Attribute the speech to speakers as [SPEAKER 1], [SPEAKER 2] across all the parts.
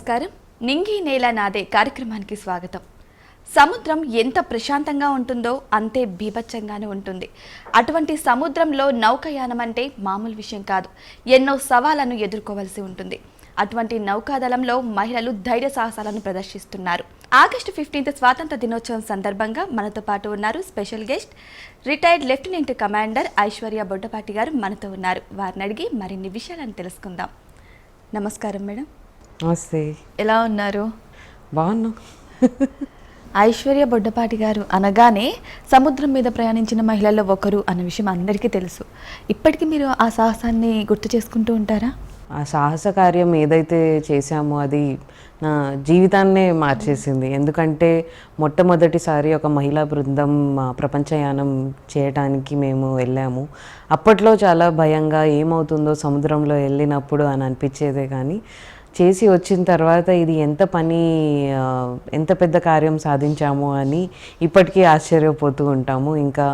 [SPEAKER 1] నమస్కారం. నింగి నేల నాదే కార్యక్రమానికి స్వాగతం. సముద్రం ఎంత ప్రశాంతంగా ఉంటుందో అంతే బీభత్సంగానే ఉంటుంది. అటువంటి సముద్రంలో నౌకాయానం అంటే మామూలు విషయం కాదు. ఎన్నో సవాళ్ళను ఎదుర్కోవలసి ఉంటుంది. అటువంటి నౌకాదళంలో మహిళలు ధైర్య సాహసాలను ప్రదర్శిస్తున్నారు. ఆగస్టు ఫిఫ్టీన్త్ స్వాతంత్ర దినోత్సవం సందర్భంగా మనతో పాటు ఉన్నారు special guest retired lieutenant commander Aishwarya Boddapati గారు మనతో ఉన్నారు. వారిని అడిగి మరిన్ని విషయాలను తెలుసుకుందాం. నమస్కారం మేడం.
[SPEAKER 2] నమస్తే.
[SPEAKER 1] ఎలా ఉన్నారు?
[SPEAKER 2] బాగున్నా.
[SPEAKER 1] ఐశ్వర్య బొడ్డపాటి గారు అనగానే సముద్రం మీద ప్రయాణించిన మహిళల్లో ఒకరు అన్న విషయం అందరికీ తెలుసు. ఇప్పటికీ మీరు ఆ సాహసాన్ని గుర్తు చేసుకుంటూ ఉంటారా?
[SPEAKER 2] ఆ సాహస కార్యం ఏదైతే చేశామో అది నా జీవితాన్నే మార్చేసింది. ఎందుకంటే మొట్టమొదటిసారి ఒక మహిళా బృందం ప్రపంచయానం చేయటానికి మేము వెళ్ళాము. అప్పట్లో చాలా భయంగా ఏమవుతుందో సముద్రంలో వెళ్ళినప్పుడు అని అనిపించేదే కానీ చేసి వచ్చిన తర్వాత ఇది ఎంత పని ఎంత పెద్ద కార్యం సాధించాము అని ఇప్పటికీ ఆశ్చర్యపోతూ ఉంటాము. ఇంకా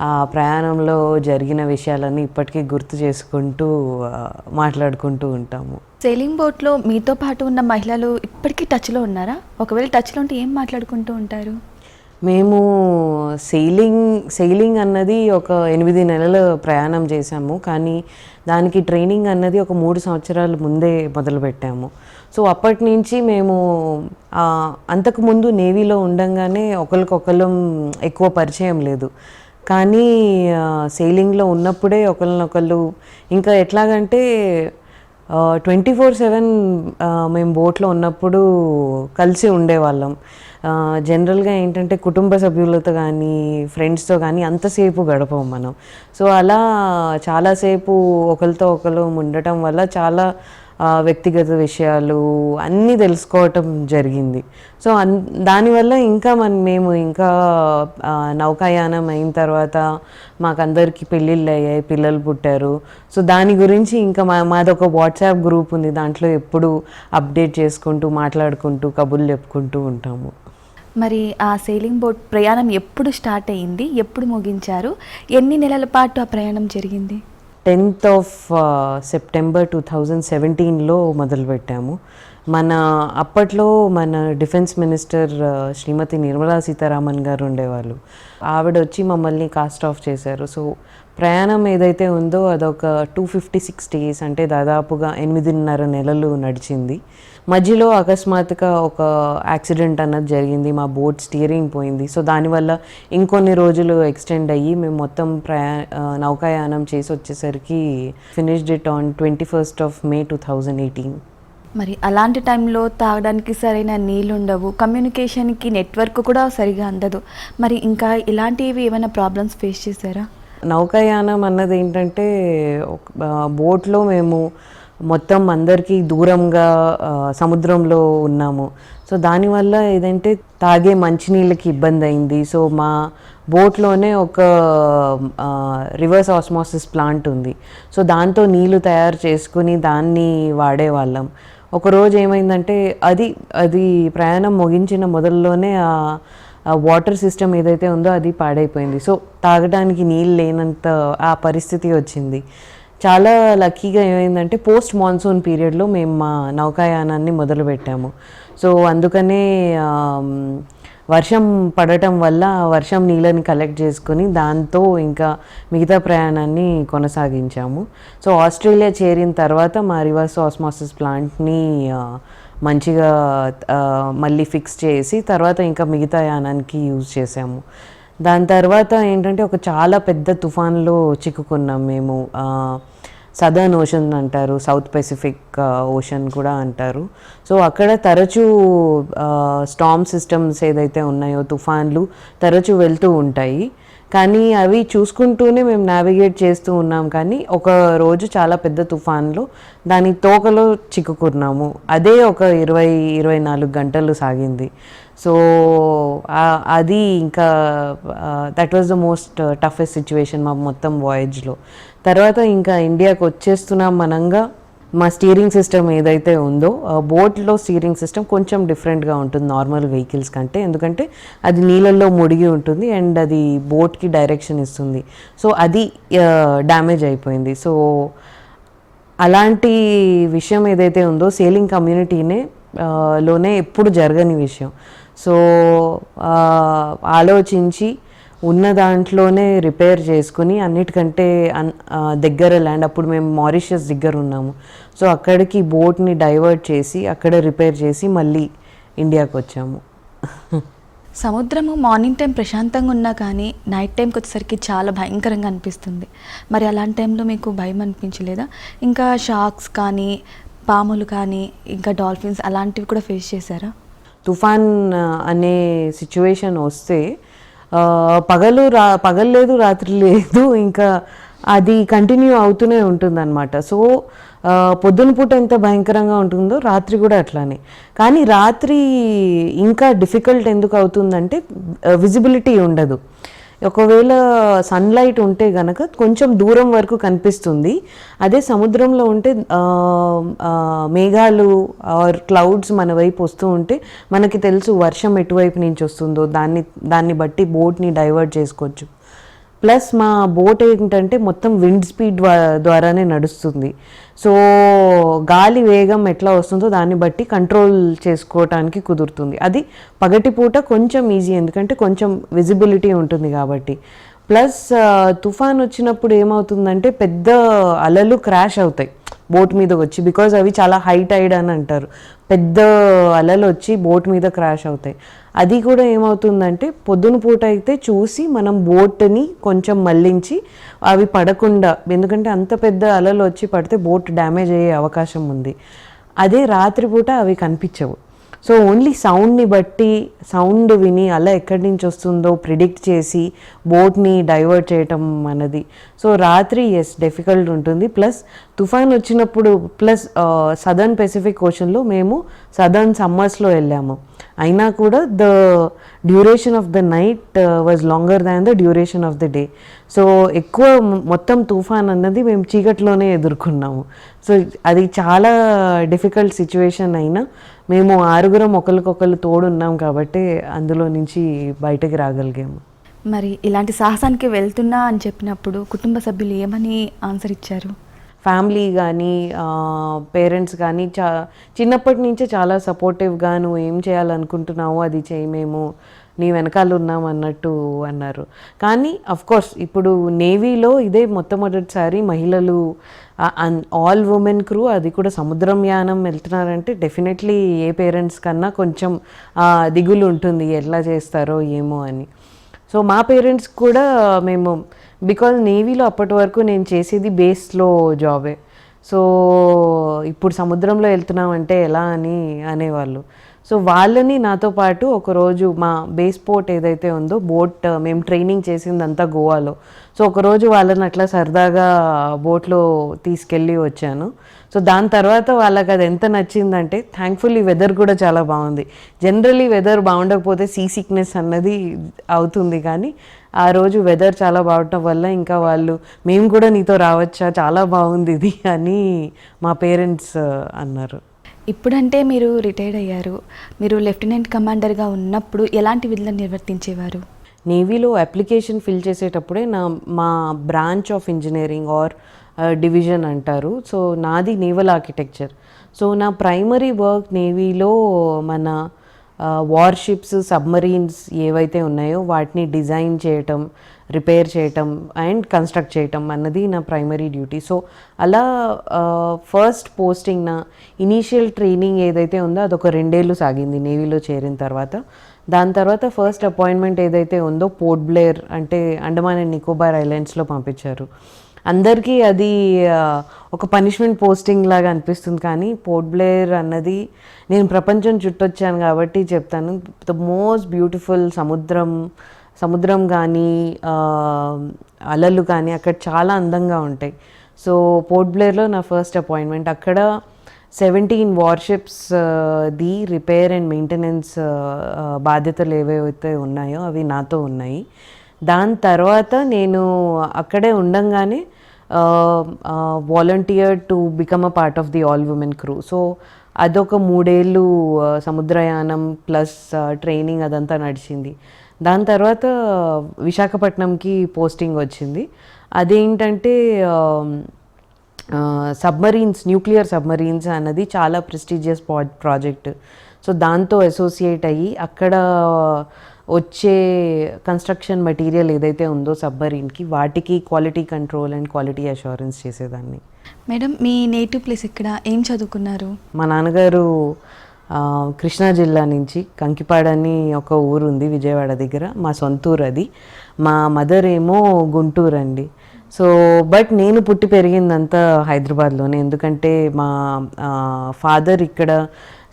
[SPEAKER 2] ఆ ప్రయాణంలో జరిగిన విషయాలన్నీ ఇప్పటికీ గుర్తు చేసుకుంటూ మాట్లాడుకుంటూ ఉంటాము.
[SPEAKER 1] సేలింగ్ బోట్లో మీతో పాటు ఉన్న మహిళలు ఇప్పటికీ టచ్లో ఉన్నారా? ఒకవేళ టచ్లో ఉంటే ఏం మాట్లాడుకుంటూ ఉంటారు?
[SPEAKER 2] మేము సెయిలింగ్ సెయిలింగ్ అన్నది ఒక ఎనిమిది నెలల ప్రయాణం చేశాము. కానీ దానికి ట్రైనింగ్ అన్నది ఒక మూడు సంవత్సరాల ముందే మొదలుపెట్టాము సో అప్పటి నుంచి మేము అంతకుముందు నేవీలో ఉండంగానే ఒకరికొకరం ఎక్కువ పరిచయం లేదు. కానీ సెయిలింగ్లో ఉన్నప్పుడే ఒకరినొకళ్ళు ఇంకా ఎట్లాగంటే ట్వంటీ ఫోర్ సెవెన్ మేము బోట్లో ఉన్నప్పుడు కలిసి ఉండేవాళ్ళం. జనరల్గా ఏంటంటే కుటుంబ సభ్యులతో కానీ ఫ్రెండ్స్తో కానీ అంతసేపు గడపం మనం. సో అలా చాలాసేపు ఒకరితో ఒకరు ఉండటం వల్ల చాలా వ్యక్తిగత విషయాలు అన్నీ తెలుసుకోవటం జరిగింది. సో అన్ దానివల్ల ఇంకా మన మేము ఇంకా నౌకాయానం అయిన తర్వాత మాకందరికీ పెళ్ళిళ్ళు అయ్యాయి పిల్లలు పుట్టారు. సో దాని గురించి ఇంకా మా మాది ఒక వాట్సాప్ గ్రూప్ ఉంది. దాంట్లో ఎప్పుడు అప్డేట్ చేసుకుంటూ మాట్లాడుకుంటూ కబుర్లు చెప్పుకుంటూ ఉంటాము.
[SPEAKER 1] మరి ఆ సేలింగ్ బోట్ ప్రయాణం ఎప్పుడు స్టార్ట్ అయ్యింది? ఎప్పుడు ముగించారు? ఎన్ని నెలల పాటు ఆ ప్రయాణం జరిగింది?
[SPEAKER 2] Tenth of September two thousand సెవెంటీన్లో మొదలుపెట్టాము. మన అప్పట్లో మన డిఫెన్స్ మినిస్టర్ శ్రీమతి నిర్మలా సీతారామన్ గారు ఉండేవాళ్ళు. ఆవిడ వచ్చి మమ్మల్ని కాస్ట్ ఆఫ్ చేశారు. సో ప్రయాణం ఏదైతే ఉందో అదొక టూ ఫిఫ్టీ సిక్స్ డేస్ అంటే దాదాపుగా ఎనిమిదిన్నర నెలలు నడిచింది. మధ్యలో అకస్మాత్తుగా ఒక యాక్సిడెంట్ అన్నది జరిగింది. మా బోట్ స్టీరింగ్ పోయింది. సో దానివల్ల ఇంకొన్ని రోజులు ఎక్స్టెండ్ అయ్యి మేము మొత్తం ప్రయా నౌకాయానం చేసి వచ్చేసరికి finished it on twenty first of May two thousand eighteen.
[SPEAKER 1] మరి అలాంటి టైంలో తాగడానికి సరైన నీళ్ళు ఉండవు కమ్యూనికేషన్కి నెట్వర్క్ కూడా సరిగా అందదు. మరి ఇంకా ఇలాంటివి ఏమైనా ప్రాబ్లమ్స్ ఫేస్ చేశారా?
[SPEAKER 2] నౌకాయానం అన్నది ఏంటంటే బోట్లో మేము మొత్తం అందరికీ దూరంగా సముద్రంలో ఉన్నాము. సో దానివల్ల ఏదంటే తాగే మంచినీళ్ళకి ఇబ్బంది అయింది సో మా బోట్లోనే ఒక రివర్స్ ఆస్మాసిస్ ప్లాంట్ ఉంది. సో దాంతో నీళ్ళు తయారు చేసుకుని దాన్ని వాడేవాళ్ళం. ఒకరోజు ఏమైందంటే అది అది ప్రయాణం ముగించిన మొదల్లోనే ఆ వాటర్ సిస్టమ్ ఏదైతే ఉందో అది పాడైపోయింది. సో తాగడానికి నీళ్ళు లేనంత ఆ పరిస్థితి వచ్చింది. చాలా లక్కీగా ఏమైందంటే పోస్ట్ మాన్సూన్ పీరియడ్లో మేము మా నౌకాయానాన్ని మొదలుపెట్టాము. సో అందుకనే వర్షం పడటం వల్ల వర్షం నీళ్ళని కలెక్ట్ చేసుకుని దాంతో ఇంకా మిగతా ప్రయాణాన్ని కొనసాగించాము. సో ఆస్ట్రేలియా చేరిన తర్వాత మా రివర్స్ ఆస్మాసిస్ ప్లాంట్ని మంచిగా మళ్ళీ ఫిక్స్ చేసి తర్వాత ఇంకా మిగతా యానానికి యూజ్ చేసాము దాని తర్వాత ఏంటంటే ఒక చాలా పెద్ద తుఫాన్లో చిక్కుకున్నాం మేము. సదర్న్ ఓషన్ అంటారు సౌత్ పెసిఫిక్ ఓషన్ కూడా అంటారు. సో అక్కడ తరచూ uh, స్టామ్ సిస్టమ్స్ ఏదైతే ఉన్నాయో తుఫాన్లు తరచూ వెళ్తూ ఉంటాయి. కానీ అవి చూసుకుంటూనే మేము నావిగేట్ చేస్తూ ఉన్నాం. కానీ ఒక రోజు చాలా పెద్ద తుఫాన్లో దాని తోకలో చిక్కుకున్నాము. అదే ఒక ఇరవై ఇరవై నాలుగు గంటలు సాగింది. సో అది ఇంకా that was the most toughest situation మా మొత్తం వాయేజ్లో తర్వాత ఇంకా ఇండియాకి వచ్చేస్తున్నాం మనంగా. మా స్టీరింగ్ సిస్టమ్ ఏదైతే ఉందో బోట్లో స్టీరింగ్ సిస్టమ్ కొంచెం డిఫరెంట్గా ఉంటుంది నార్మల్ వెహికల్స్ కంటే. ఎందుకంటే అది నీళ్ళల్లో ముడిగి ఉంటుంది అండ్ అది బోట్కి డైరెక్షన్ ఇస్తుంది. సో అది డ్యామేజ్ అయిపోయింది. సో అలాంటి విషయం ఏదైతే ఉందో సేలింగ్ కమ్యూనిటీనే లోనే ఎప్పుడు జరగని విషయం. సో ఆలోచించి ఉన్న దాంట్లోనే రిపేర్ చేసుకుని అన్నిటికంటే దగ్గర ల్యాండ్. అప్పుడు మేము మారిషియస్ దగ్గర ఉన్నాము. సో అక్కడికి బోట్ని డైవర్ట్ చేసి అక్కడ రిపేర్ చేసి మళ్ళీ ఇండియాకి వచ్చాము.
[SPEAKER 1] సముద్రము మార్నింగ్ టైం ప్రశాంతంగా ఉన్నా కానీ నైట్ టైంకి వచ్చేసరికి చాలా భయంకరంగా అనిపిస్తుంది. మరి అలాంటి టైంలో మీకు భయం అనిపించలేదా? ఇంకా షార్క్స్ కానీ పాములు కానీ ఇంకా డాల్ఫిన్స్ అలాంటివి కూడా ఫేస్ చేశారా?
[SPEAKER 2] తుఫాన్ అనే సిచ్యువేషన్ వస్తే పగలు రా పగలు లేదు రాత్రి లేదు ఇంకా అది కంటిన్యూ అవుతూనే ఉంటుందన్నమాట. సో పొద్దున పూట ఎంత భయంకరంగా ఉంటుందో రాత్రి కూడా అట్లానే. కానీ రాత్రి ఇంకా డిఫికల్ట్ ఎందుకు అవుతుందంటే విజిబిలిటీ ఉండదు. ఒకవేళ సన్లైట్ ఉంటే గనక కొంచెం దూరం వరకు కనిపిస్తుంది. అదే సముద్రంలో ఉంటే మేఘాలు ఆర్ క్లౌడ్స్ మన వైపు వస్తూ ఉంటే మనకి తెలుసు వర్షం ఎటువైపు నుంచి వస్తుందో దాన్ని దాన్ని బట్టి బోట్ని డైవర్ట్ చేసుకోవచ్చు. ప్లస్ మా బోట్ ఏంటంటే మొత్తం విండ్ స్పీడ్ ద్వారానే నడుస్తుంది. సో గాలి వేగం ఎట్లా వస్తుందో దాన్ని బట్టి కంట్రోల్ చేసుకోవటానికి కుదురుతుంది. అది పగటిపూట కొంచెం ఈజీ ఎందుకంటే కొంచెం విజిబిలిటీ ఉంటుంది కాబట్టి. ప్లస్ తుఫాన్ వచ్చినప్పుడు ఏమవుతుందంటే పెద్ద అలలు క్రాష్ అవుతాయి బోట్ మీద వచ్చి. బికాజ్ అవి చాలా హై టైడ్ అని అంటారు. పెద్ద అలలు వచ్చి బోట్ మీద క్రాష్ అవుతాయి. అది కూడా ఏమవుతుందంటే పొద్దున పూట అయితే చూసి మనం బోట్ని కొంచెం మళ్ళించి అవి పడకుండా ఎందుకంటే అంత పెద్ద అలలు వచ్చి పడితే బోట్ డ్యామేజ్ అయ్యే అవకాశం ఉంది. అదే రాత్రిపూట అవి కనిపించవు. సో ఓన్లీ సౌండ్ని బట్టి సౌండ్ విని అలా ఎక్కడి నుంచి వస్తుందో ప్రిడిక్ట్ చేసి బోట్ని డైవర్ట్ చేయటం అన్నది. సో రాత్రి ఎస్ డిఫికల్ట్ ఉంటుంది. ప్లస్ తుఫాన్ వచ్చినప్పుడు ప్లస్ సదర్న్ పెసిఫిక్ ఓషన్లో మేము సదర్న్ సమ్మర్స్లో వెళ్ళాము. అయినా కూడా the duration of the night was longer than the duration of the day so ఎక్కువ మొత్తం తుఫాన్ అన్నది మేము చీకట్లోనే ఎదుర్కొన్నాము. సో అది చాలా డిఫికల్ట్ సిచ్యువేషన్ అయినా మేము ఆరుగురం ఒకరికొకరు తోడున్నాం కాబట్టి అందులో నుంచి బయటకు రాగలిగాము.
[SPEAKER 1] మరి ఇలాంటి సాహసానికి వెళ్తున్నా అని చెప్పినప్పుడు కుటుంబ సభ్యులు ఏమని ఆన్సర్ ఇచ్చారు?
[SPEAKER 2] ఫ్యామిలీ కానీ పేరెంట్స్ కానీ చా చిన్నప్పటి నుంచే చాలా సపోర్టివ్గా నువ్వు ఏం చేయాలనుకుంటున్నావు అది చేయి మేము నీ వెనకాల ఉన్నాం అన్నట్టు అన్నారు. కానీ కోర్స్ ఇప్పుడు నేవీలో ఇదే మొట్టమొదటిసారి మహిళలు ఆల్ ఉమెన్ క్రూ అది కూడా సముద్రం యానం వెళ్తున్నారంటే డెఫినెట్లీ ఏ పేరెంట్స్ కన్నా కొంచెం దిగులు ఉంటుంది. ఎట్లా చేస్తారో ఏమో అని. సో మా పేరెంట్స్ కూడా మేము బికాజ్ నేవీలో అప్పటి వరకు నేను చేసేది బేస్లో జాబే సో ఇప్పుడు సముద్రంలో వెళ్తున్నామంటే ఎలా అని అనేవాళ్ళు. సో వాళ్ళని నాతో పాటు ఒకరోజు మా బేస్ పోర్ట్ ఏదైతే ఉందో బోట్ మేము ట్రైనింగ్ చేసిందంతా గోవాలో. సో ఒకరోజు వాళ్ళని అట్లా సరదాగా బోట్లో తీసుకెళ్ళి వచ్చాను. సో దాని తర్వాత వాళ్ళకి అది ఎంత నచ్చిందంటే థ్యాంక్ఫుల్లీ వెదర్ కూడా చాలా బాగుంది. జనరలీ వెదర్ బాగుండకపోతే సీ సిక్నెస్ అన్నది అవుతుంది కానీ ఆ రోజు వెదర్ చాలా బాగటం వల్ల ఇంకా వాళ్ళు మేము కూడా నీతో రావచ్చా చాలా బాగుంది ఇది అని మా పేరెంట్స్ అన్నారు.
[SPEAKER 1] ఇప్పుడంటే మీరు రిటైర్డ్ అయ్యారు. మీరు లెఫ్టినెంట్ కమాండర్గా ఉన్నప్పుడు ఎలాంటి విధులను నిర్వర్తించేవారు?
[SPEAKER 2] నేవీలో అప్లికేషన్ ఫిల్ చేసేటప్పుడే నా మా branch of engineering R division అంటారు. సో నాది నేవల్ ఆర్కిటెక్చర్ సో నా ప్రైమరీ వర్క్ నేవీలో మన uh, వార్షిప్స్ సబ్మరీన్స్ ఏవైతే ఉన్నాయో వాటిని డిజైన్ చేయటం రిపేర్ చేయటం అండ్ కన్స్ట్రక్ట్ చేయటం అన్నది నా ప్రైమరీ డ్యూటీ సో అలా ఫస్ట్ పోస్టింగ్ నా ఇనీషియల్ ట్రైనింగ్ ఏదైతే ఉందో అదొక రెండేళ్ళు సాగింది నేవీలో చేరిన తర్వాత. దాని తర్వాత ఫస్ట్ అపాయింట్మెంట్ ఏదైతే ఉందో పోర్ట్ బ్లేర్ అంటే అండమాన్ అండ్ నికోబార్ ఐలాండ్స్లో పంపించారు. అందరికీ అది ఒక పనిష్మెంట్ పోస్టింగ్ లాగా అనిపిస్తుంది కానీ పోర్ట్ బ్లేర్ అన్నది నేను ప్రపంచం చుట్టొచ్చాను కాబట్టి చెప్తాను. ద మోస్ట్ బ్యూటిఫుల్ సముద్రం సముద్రం కానీ అలలు కానీ అక్కడ చాలా అందంగా ఉంటాయి. సో పోర్ట్ బ్లేర్లో నా ఫస్ట్ అపాయింట్మెంట్. అక్కడ seventeen warships the repair and maintenance బాధ్యతలు ఏవైతే ఉన్నాయో అవి నాతో ఉన్నాయి. దాని తర్వాత నేను అక్కడే ఉండంగానే volunteer to become a part of the all women crew so అదొక మూడేళ్ళు సముద్రయానం ప్లస్ ట్రైనింగ్ అదంతా నడిచింది. దాని తర్వాత విశాఖపట్నంకి పోస్టింగ్ వచ్చింది. అదేంటంటే సబ్మరీన్స్ న్యూక్లియర్ సబ్మరీన్స్ అన్నది చాలా ప్రెస్టీజియస్ ప్రాజెక్ట్. సో దాంతో అసోసియేట్ అయ్యి అక్కడ వచ్చే కన్స్ట్రక్షన్ మెటీరియల్ ఏదైతే ఉందో సబ్మరీన్కి వాటికి quality control and quality assurance చేసేదాన్ని.
[SPEAKER 1] మేడం మీ నేటివ్ ప్లేస్ ఇక్కడ ఏం చదువుకున్నారు?
[SPEAKER 2] మా నాన్నగారు కృష్ణా జిల్లా నుంచి కంకిపాడ అని ఒక ఊరు ఉంది విజయవాడ దగ్గర. మా సొంత ఊరు అది. మా మదర్ ఏమో గుంటూరు అండి. సో బట్ నేను పుట్టి పెరిగిందంతా హైదరాబాద్లోనే. ఎందుకంటే మా ఫాదర్ ఇక్కడ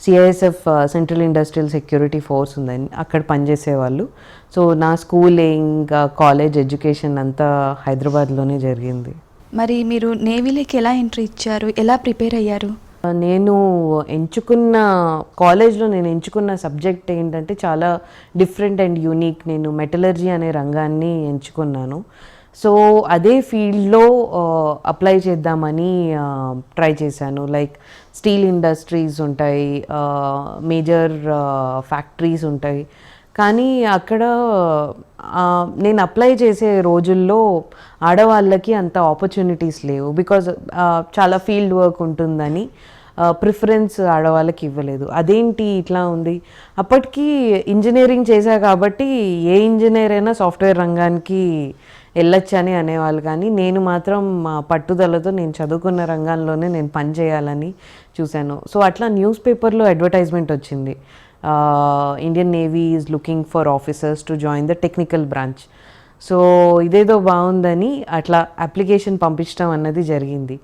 [SPEAKER 2] CISF Central Industrial Security Force ఉందని అక్కడ పనిచేసేవాళ్ళు. సో నా స్కూలింగ్ కాలేజ్ ఎడ్యుకేషన్ అంతా హైదరాబాద్లోనే జరిగింది.
[SPEAKER 1] మరి మీరు నేవీలోకి ఎలా ఎంట్రీ ఇచ్చారు? ఎలా ప్రిపేర్ అయ్యారు?
[SPEAKER 2] నేను ఎంచుకున్న కాలేజ్లో నేను ఎంచుకున్న సబ్జెక్ట్ ఏంటంటే చాలా డిఫరెంట్ అండ్ యూనిక్. నేను మెటలర్జీ అనే రంగాన్ని ఎంచుకున్నాను. సో అదే ఫీల్డ్లో అప్లై చేద్దామని ట్రై చేశాను. లైక్ స్టీల్ ఇండస్ట్రీస్ ఉంటాయి మేజర్ ఫ్యాక్టరీస్ ఉంటాయి. కానీ అక్కడ నేను అప్లై చేసే రోజుల్లో ఆడవాళ్ళకి అంత ఆపర్చునిటీస్ లేవు. బికాజ్ చాలా ఫీల్డ్ వర్క్ ఉంటుందని. ప్రిఫరెన్స్ ఆడవాళ్ళకి ఇవ్వలేదు. అదేంటి ఇట్లా ఉంది? అప్పటికి ఇంజనీరింగ్ చేశా కాబట్టి ఏ ఇంజనీర్ అయినా సాఫ్ట్వేర్ రంగానికి వెళ్ళొచ్చని అనేవాళ్ళు. కానీ నేను మాత్రం మా పట్టుదలతో నేను చదువుకున్న రంగంలోనే నేను పని చేయాలని చూశాను. సో అట్లా న్యూస్ పేపర్లో అడ్వర్టైజ్మెంట్ వచ్చింది Indian Navy is looking for officers to join the technical branch so ఇదేదో బాగుందని అట్లా అప్లికేషన్ పంపించడం అన్నది జరిగింది.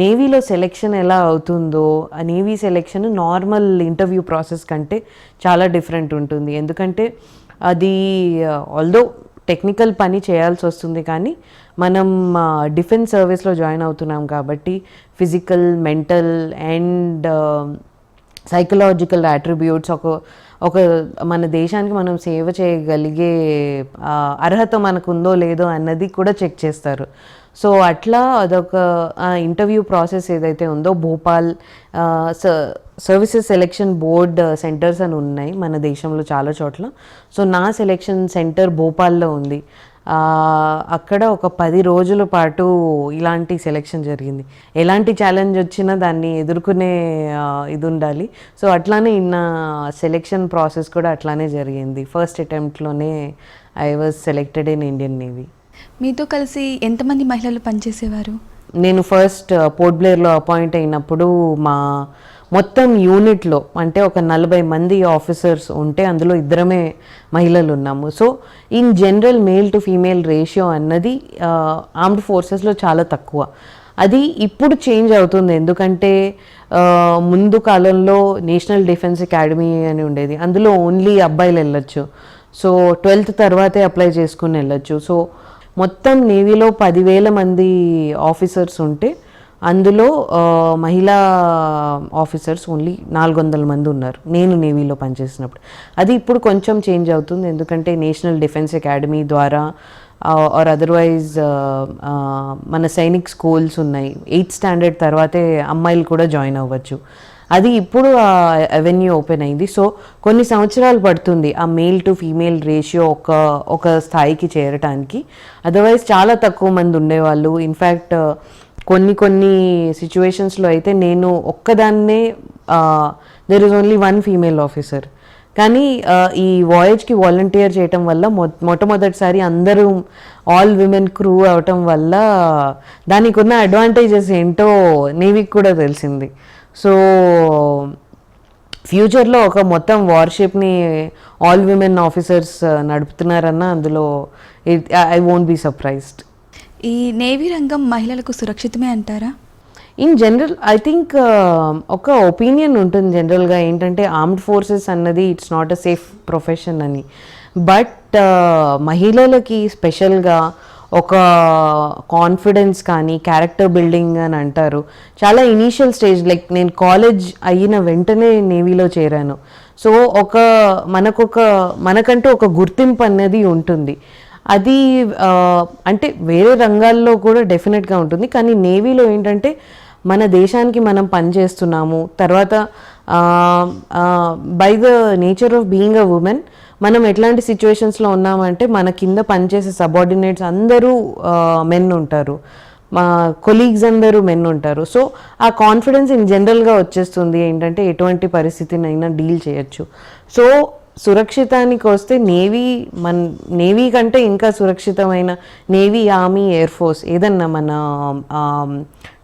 [SPEAKER 2] నేవీలో సెలెక్షన్ ఎలా అవుతుందో ఆ navy selection normal interview process కంటే చాలా డిఫరెంట్ ఉంటుంది. ఎందుకంటే అది ఆల్దో టెక్నికల్ పని చేయాల్సి వస్తుంది కానీ మనం డిఫెన్స్ సర్వీస్లో జాయిన్ అవుతున్నాం కాబట్టి physical mental and psychological attributes ఒక ఒక మన దేశానికి మనం సేవ చేయగలిగే అర్హత మనకు ఉందో లేదో అన్నది కూడా చెక్ చేస్తారు. సో అట్లా అదొక ఇంటర్వ్యూ ప్రాసెస్ ఏదైతే ఉందో Bhopal Services Selection Board centres అని ఉన్నాయి మన దేశంలో చాలా చోట్ల. సో నా సెలెక్షన్ సెంటర్ భోపాల్లో ఉంది. అక్కడ ఒక పది రోజుల పాటు ఇలాంటి సెలెక్షన్ జరిగింది. ఎలాంటి ఛాలెంజ్ వచ్చినా దాన్ని ఎదుర్కొనే ఇది ఉండాలి. సో అట్లానే నా సెలెక్షన్ ప్రాసెస్ కూడా అట్లానే జరిగింది. First అటెంప్ట్లోనే I was selected in Indian Navy
[SPEAKER 1] మీతో కలిసి ఎంతమంది మహిళలు పనిచేసేవారు?
[SPEAKER 2] నేను ఫస్ట్ పోర్ట్ బ్లేర్లో అపాయింట్ అయినప్పుడు మా మొత్తం యూనిట్లో అంటే ఒక నలభై మంది ఆఫీసర్స్ ఉంటే అందులో ఇద్దరమే మహిళలు ఉన్నాము so in general male to female ratio అన్నది ఆర్మ్డ్ ఫోర్సెస్లో చాలా తక్కువ. అది ఇప్పుడు చేంజ్ అవుతుంది. ఎందుకంటే ముందు కాలంలో నేషనల్ డిఫెన్స్ అకాడమీ అని ఉండేది. అందులో ఓన్లీ అబ్బాయిలు వెళ్ళొచ్చు. సో ట్వెల్త్ తర్వాతే అప్లై చేసుకుని వెళ్ళొచ్చు. సో మొత్తం నేవీలో పదివేల మంది ఆఫీసర్స్ ఉంటే అందులో మహిళా ఆఫీసర్స్ ఓన్లీ నాలుగు వందల మంది ఉన్నారు. నేను నేవీలో పనిచేసినప్పుడు. అది ఇప్పుడు కొంచెం చేంజ్ అవుతుంది. ఎందుకంటే నేషనల్ డిఫెన్స్ అకాడమీ ద్వారా ఆర్ అదర్వైజ్ మన సైనిక్ స్కూల్స్ ఉన్నాయి. ఎయిత్ స్టాండర్డ్ తర్వాతే అమ్మాయిలు కూడా జాయిన్ అవ్వచ్చు. అది ఇప్పుడు ఆ అవెన్యూ ఓపెన్ అయింది. సో కొన్ని సంవత్సరాలు పడుతుంది ఆ మేల్ టు ఫీమేల్ రేషియో ఒక ఒక స్థాయికి చేరటానికి. అదర్వైజ్ చాలా తక్కువ మంది ఉండేవాళ్ళు. ఇన్ఫ్యాక్ట్ కొన్ని కొన్ని సిచ్యువేషన్స్లో అయితే నేను ఒక్కదాన్నే there is only one female officer కానీ ఈ వాయేజ్కి వాలంటీర్ చేయటం వల్ల మొ మొట్టమొదటిసారి అందరూ ఆల్ విమెన్ క్రూ అవటం వల్ల దానికి ఉన్న అడ్వాంటేజెస్ ఏంటో నేవీకి కూడా తెలిసింది. సో ఫ్యూచర్లో ఒక మొత్తం వార్షిప్ని ఆల్ విమెన్ ఆఫీసర్స్ నడుపుతున్నారన్న అందులో ఐ వోంట్ బీ సర్ప్రైజ్డ్
[SPEAKER 1] ఈ నేవీ రంగం మహిళలకు సురక్షితమే అంటారా?
[SPEAKER 2] ఇన్ జనరల్ ఐ థింక్ ఒక ఒపీనియన్ ఉంటుంది జనరల్గా ఏంటంటే ఆర్మ్డ్ ఫోర్సెస్ అన్నది it's not a safe profession అని. బట్ uh, మహిళలకి స్పెషల్గా ఒక కాన్ఫిడెన్స్ కానీ క్యారెక్టర్ బిల్డింగ్ అని అంటారు. చాలా ఇనీషియల్ స్టేజ్ లైక్ నేను కాలేజ్ అయిన వెంటనే నేవీలో చేరాను. సో ఒక మనకొక మనకంటూ ఒక గుర్తింపు అనేది ఉంటుంది. అది అంటే వేరే రంగాల్లో కూడా డెఫినెట్గా ఉంటుంది. కానీ నేవీలో ఏంటంటే మన దేశానికి మనం పనిచేస్తున్నాము తర్వాత by the nature of being a woman మనం ఎట్లాంటి సిచ్యువేషన్స్లో ఉన్నామంటే మన కింద పనిచేసే సబార్డినేట్స్ అందరూ మెన్ ఉంటారు. మా కొలీగ్స్ అందరూ మెన్ ఉంటారు. సో ఆ కాన్ఫిడెన్స్ ఇన్ జనరల్గా వచ్చేస్తుంది ఏంటంటే ఎటువంటి పరిస్థితినైనా డీల్ చేయొచ్చు. సో సురక్షితానికి వస్తే నేవీ మన నేవీ కంటే ఇంకా సురక్షితమైన నేవీ ఆర్మీ ఎయిర్ ఫోర్స్ ఏదన్నా మన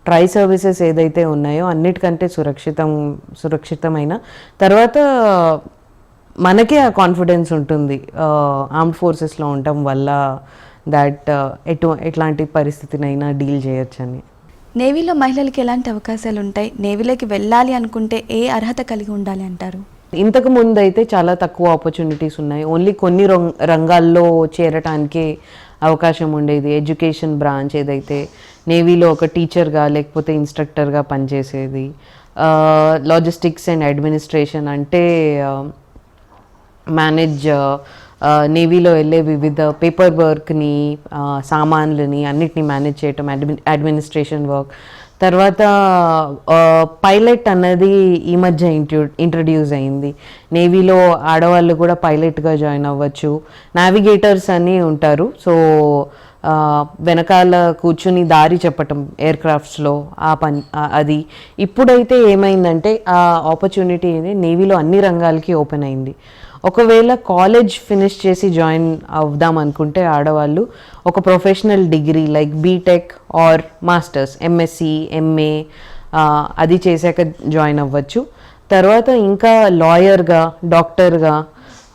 [SPEAKER 2] ట్రై సర్వీసెస్ ఏదైతే ఉన్నాయో అన్నిటికంటే సురక్షితం సురక్షితమైన. తర్వాత మనకే ఆ కాన్ఫిడెన్స్ ఉంటుంది. ఆర్మ్డ్ ఫోర్సెస్లో ఉండటం వల్ల దాట్ ఎటు ఎట్లాంటి పరిస్థితినైనా డీల్ చేయొచ్చని.
[SPEAKER 1] నేవీలో మహిళలకి ఎలాంటి అవకాశాలు ఉంటాయి నేవీలోకి వెళ్ళాలి అనుకుంటే ఏ అర్హత కలిగి ఉండాలి అంటారు?
[SPEAKER 2] ఇంతకు ముందు అయితే చాలా తక్కువ ఆపర్చునిటీస్ ఉన్నాయి. ఓన్లీ కొన్ని రం- రంగాల్లో చేరటానికే అవకాశం ఉండేది. ఎడ్యుకేషన్ బ్రాంచ్ ఏదైతే నేవీలో ఒక టీచర్గా లేకపోతే ఇన్స్ట్రక్టర్గా పనిచేసేది. లాజిస్టిక్స్ అండ్ అడ్మినిస్ట్రేషన్ అంటే మేనేజ్ నేవీలో వెళ్ళే వివిధ పేపర్ వర్క్ని సామాన్లని అన్నిటిని మేనేజ్ చేయటం అడ్మి అడ్మినిస్ట్రేషన్ వర్క్ తర్వాత పైలట్ అన్నది ఈ మధ్య ఇంట్రో ఇంట్రడ్యూస్ అయింది. నేవీలో ఆడవాళ్ళు కూడా పైలట్గా జాయిన్ అవ్వచ్చు. నావిగేటర్స్ అని ఉంటారు. సో వెనకాల కూర్చుని దారి చెప్పటం ఎయిర్ క్రాఫ్ట్స్లో ఆ పని అది. ఇప్పుడైతే ఏమైందంటే ఆ ఆపర్చునిటీ అనేది నేవీలో అన్ని రంగాలకి ఓపెన్ అయింది. ఒకవేళ కాలేజ్ ఫినిష్ చేసి జాయిన్ అవుదాం అనుకుంటే ఆడవాళ్ళు ఒక professional degree like BTech or masters MSc MA అది చేశాక జాయిన్ అవ్వచ్చు. తర్వాత ఇంకా లాయర్గా డాక్టర్గా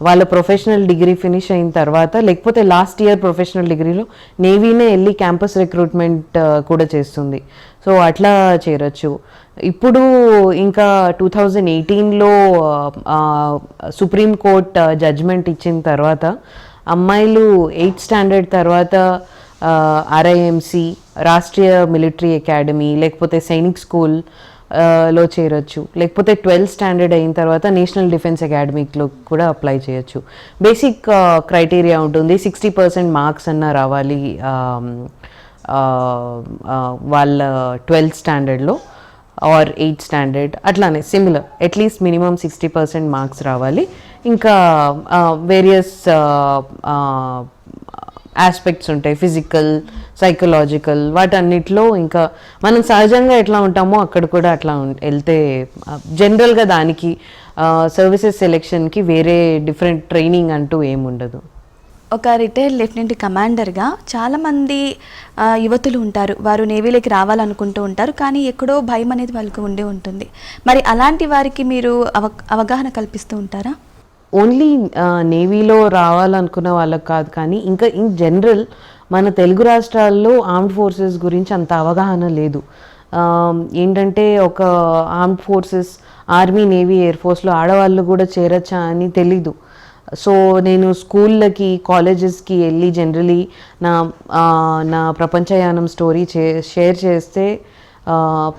[SPEAKER 2] వాళ్ళ ప్రొఫెషనల్ డిగ్రీ ఫినిష్ అయిన తర్వాత లేకపోతే లాస్ట్ ఇయర్ ప్రొఫెషనల్ డిగ్రీలో నేవీనే వెళ్ళి క్యాంపస్ రిక్రూట్మెంట్ uh, కూడా చేస్తుంది. సో అట్లా చేరొచ్చు. ఇప్పుడు ఇంకా టూ థౌజండ్ ఎయిటీన్లో సుప్రీం కోర్ట్ జడ్జ్మెంట్ ఇచ్చిన తర్వాత అమ్మాయిలు ఎయిత్ స్టాండర్డ్ తర్వాత uh, RIMC Rashtriya military academy లేకపోతే సైనిక్ స్కూల్ లో చేరొచ్చు. లేకపోతే ట్వెల్త్ స్టాండర్డ్ అయిన తర్వాత నేషనల్ డిఫెన్స్ అకాడమీలో కూడా అప్లై చేయొచ్చు. బేసిక్ క్రైటీరియా ఉంటుంది. సిక్స్టీ పర్సెంట్ మార్క్స్ అన్న రావాలి వాళ్ళ ట్వెల్త్ స్టాండర్డ్లో ఆర్ ఎయిత్ స్టాండర్డ్ అట్లానే similar. At least minimum sixty percent marks రావాలి. ఇంకా వేరియస్ ఆస్పెక్ట్స్ ఉంటాయి. ఫిజికల్ సైకలాజికల్ వాటన్నిటిలో ఇంకా మనం సహజంగా ఎట్లా ఉంటామో అక్కడ కూడా అట్లా వెళ్తే జనరల్గా దానికి సర్వీసెస్ సెలెక్షన్కి వేరే డిఫరెంట్ ట్రైనింగ్ అంటూ ఏముండదు.
[SPEAKER 1] ఒక రిటైర్డ్ లెఫ్టినెంట్ కమాండర్గా చాలామంది యువతులు ఉంటారు. వారు నేవీలోకి రావాలనుకుంటూ ఉంటారు. కానీ ఎక్కడో భయం అనేది వాళ్ళకు ఉండే ఉంటుంది. మరి అలాంటి వారికి మీరు అవ అవగాహన కల్పిస్తూ ఉంటారా?
[SPEAKER 2] ఓన్లీ నేవీలో రావాలనుకున్న వాళ్ళకి కాదు కానీ ఇంకా ఇన్ జనరల్ మన తెలుగు రాష్ట్రాల్లో ఆర్మ్డ్ ఫోర్సెస్ గురించి అంత అవగాహన లేదు. ఏంటంటే ఒక armed forces army navy air ఫోర్స్లో ఆడవాళ్ళు కూడా చేరచ్చా అని తెలీదు. సో నేను స్కూళ్ళకి కాలేజెస్కి వెళ్ళి జనరలీ నా నా ప్రపంచయానం స్టోరీ చే షేర్ చేస్తే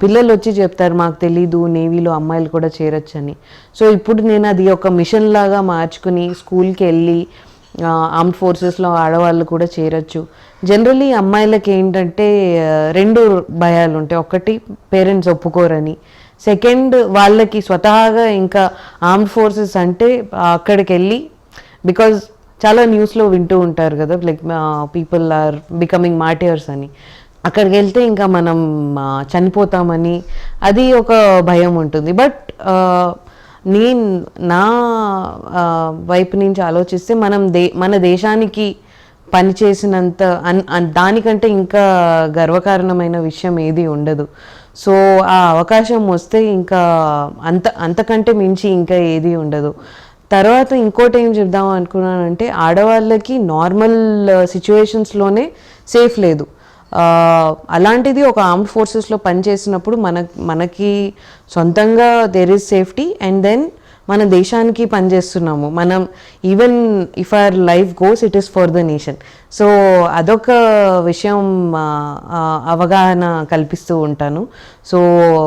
[SPEAKER 2] పిల్లలు వచ్చి చెప్తారు మాకు తెలీదు నేవీలో అమ్మాయిలు కూడా చేరొచ్చని. సో ఇప్పుడు నేను అది ఒక మిషన్ లాగా మార్చుకుని స్కూల్కి వెళ్ళి ఆర్మ్డ్ ఫోర్సెస్లో ఆడవాళ్ళు కూడా చేరొచ్చు. జనరలీ అమ్మాయిలకి ఏంటంటే రెండు భయాలు ఉంటాయి. ఒకటి పేరెంట్స్ ఒప్పుకోరని. సెకండ్ వాళ్ళకి స్వతహాగా ఇంకా ఆర్మ్డ్ ఫోర్సెస్ అంటే అక్కడికి వెళ్ళి బికాజ్ చాలా న్యూస్లో వింటూ ఉంటారు కదా like people are becoming martyrs అని. అక్కడికి వెళ్తే ఇంకా మనం చనిపోతామని అది ఒక భయం ఉంటుంది. బట్ నేను నా వైపు నుంచి ఆలోచిస్తే మనం దే మన దేశానికి పనిచేసినంత అన్ అన్- దానికంటే ఇంకా గర్వకారణమైన విషయం ఏది ఉండదు. సో ఆ అవకాశం వస్తే ఇంకా అంత అంతకంటే మించి ఇంకా ఏది ఉండదు. తర్వాత ఇంకోటి ఏం చెప్దాం అనుకున్నానంటే ఆడవాళ్ళకి నార్మల్ సిచ్యువేషన్స్లోనే సేఫ్ లేదు. అలాంటిది ఒక ఆర్మ్డ్ ఫోర్సెస్లో పనిచేసినప్పుడు మన మనకి సొంతంగా there is safety and then మన దేశానికి పనిచేస్తున్నాము. మనం even if our life goes it is for the nation so అదొక విషయం అవగాహన కల్పిస్తూ ఉంటాను. సో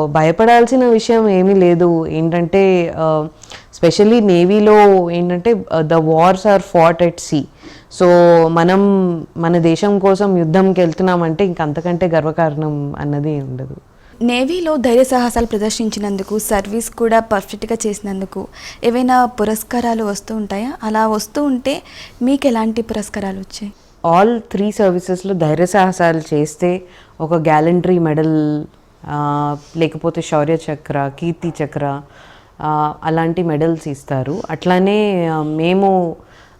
[SPEAKER 2] భయపడాల్సిన విషయం ఏమీ లేదు. ఏంటంటే స్పెషల్లీ నేవీలో ఏంటంటే the wars are fought at sea so మనం మన దేశం కోసం యుద్ధంకి వెళ్తున్నామంటే ఇంక అంతకంటే గర్వకారణం అన్నది ఉండదు.
[SPEAKER 1] నేవీలో ధైర్య సాహసాలు ప్రదర్శించినందుకు సర్వీస్ కూడా పర్ఫెక్ట్గా చేసినందుకు ఏవైనా పురస్కారాలు వస్తూ ఉంటాయా? అలా వస్తూ ఉంటే మీకు ఎలాంటి పురస్కారాలు వచ్చాయి?
[SPEAKER 2] ఆల్ త్రీ సర్వీసెస్లో ధైర్య సాహసాలు చేస్తే ఒక గ్యాలంటరీ మెడల్ లేకపోతే శౌర్య చక్ర కీర్తి చక్ర అలాంటి మెడల్స్ ఇస్తారు. అట్లానే మేము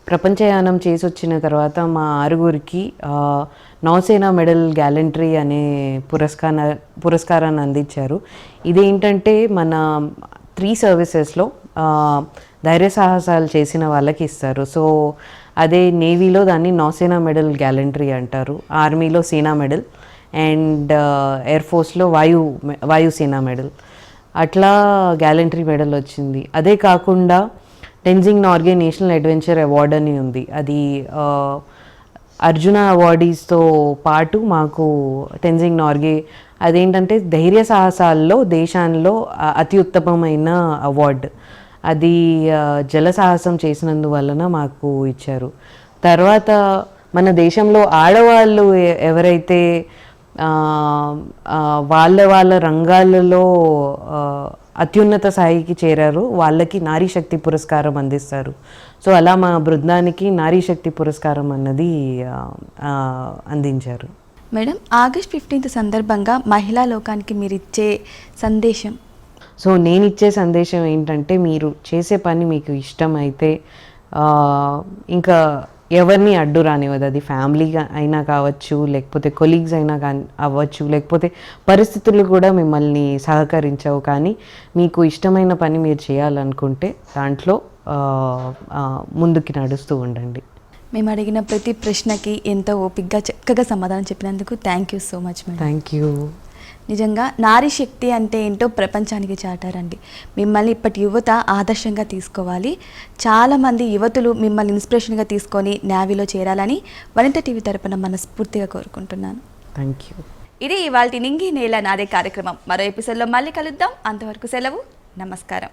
[SPEAKER 2] ప్రపంచయానం చేసి వచ్చిన తర్వాత మా ఆరుగురికి నౌసేనా నౌసేన మెడల్ గ్యాలంటరీ అనే పురస్కార పురస్కారాన్ని అందించారు. ఇదేంటంటే మన త్రీ సర్వీసెస్లో ధైర్య సాహసాలు చేసిన వాళ్ళకి ఇస్తారు. సో అదే నేవీలో దాన్ని నౌసేన మెడల్ గ్యాలంటరీ అంటారు. ఆర్మీలో సేనా మెడల్ అండ్ ఎయిర్ ఫోర్స్లో వాయు వాయుసేనా మెడల్. అట్లా గ్యాలంటరీ మెడల్ వచ్చింది. అదే కాకుండా Tenzing Norgay national adventure award అని ఉంది. అది అర్జున అవార్డీస్తో పాటు మాకు టెన్జింగ్ నార్గే అదేంటంటే ధైర్య సాహసాల్లో దేశాల్లో అతి ఉత్తమమైన అవార్డ్. అది జల సాహసం చేసినందువలన మాకు ఇచ్చారు. తర్వాత మన దేశంలో ఆడవాళ్ళు ఎవరైతే వాళ్ళ వాళ్ళ రంగాలలో అత్యున్నత స్థాయికి చేరారు. వాళ్ళకి నారీ శక్తి పురస్కారం అందిస్తారు. సో అలా మా బృందానికి నారీ శక్తి పురస్కారం అన్నది అందించారు.
[SPEAKER 1] మేడం ఆగస్ట్ ఫిఫ్టీన్త్ సందర్భంగా మహిళా లోకానికి మీరు ఇచ్చే సందేశం?
[SPEAKER 2] సో నేను ఇచ్చే సందేశం ఏంటంటే మీరు చేసే పని మీకు ఇష్టం అయితే ఇంకా ఎవరిని అడ్డు రానివ్వదు. అది ఫ్యామిలీ అయినా కావచ్చు లేకపోతే కొలీగ్స్ అయినా కానీ అవ్వచ్చు లేకపోతే పరిస్థితులు కూడా మిమ్మల్ని సహకరించవు. కానీ మీకు ఇష్టమైన పని మీరు చేయాలనుకుంటే దాంట్లో ముందుకి నడుస్తూ ఉండండి.
[SPEAKER 1] మేము అడిగిన ప్రతి ప్రశ్నకి ఎంతో ఓపిక్గా చక్కగా సమాధానం చెప్పినందుకు thank you so much madam
[SPEAKER 2] thank you
[SPEAKER 1] నిజంగా నారీ శక్తి అంటే ఏంటో ప్రపంచానికి చాటారండి. మిమ్మల్ని ఇప్పటి యువత ఆదర్శంగా తీసుకోవాలి. చాలామంది యువతులు మిమ్మల్ని ఇన్స్పిరేషన్గా తీసుకొని నేవీలో చేరాలని వనిత టీవీ తరపున మనస్ఫూర్తిగా కోరుకుంటున్నాను.
[SPEAKER 2] థ్యాంక్ యూ
[SPEAKER 1] ఇది ఇవాళ నింగి నేల నాదే కార్యక్రమం. మరో ఎపిసోడ్లో మళ్ళీ కలుద్దాం. అంతవరకు సెలవు. నమస్కారం.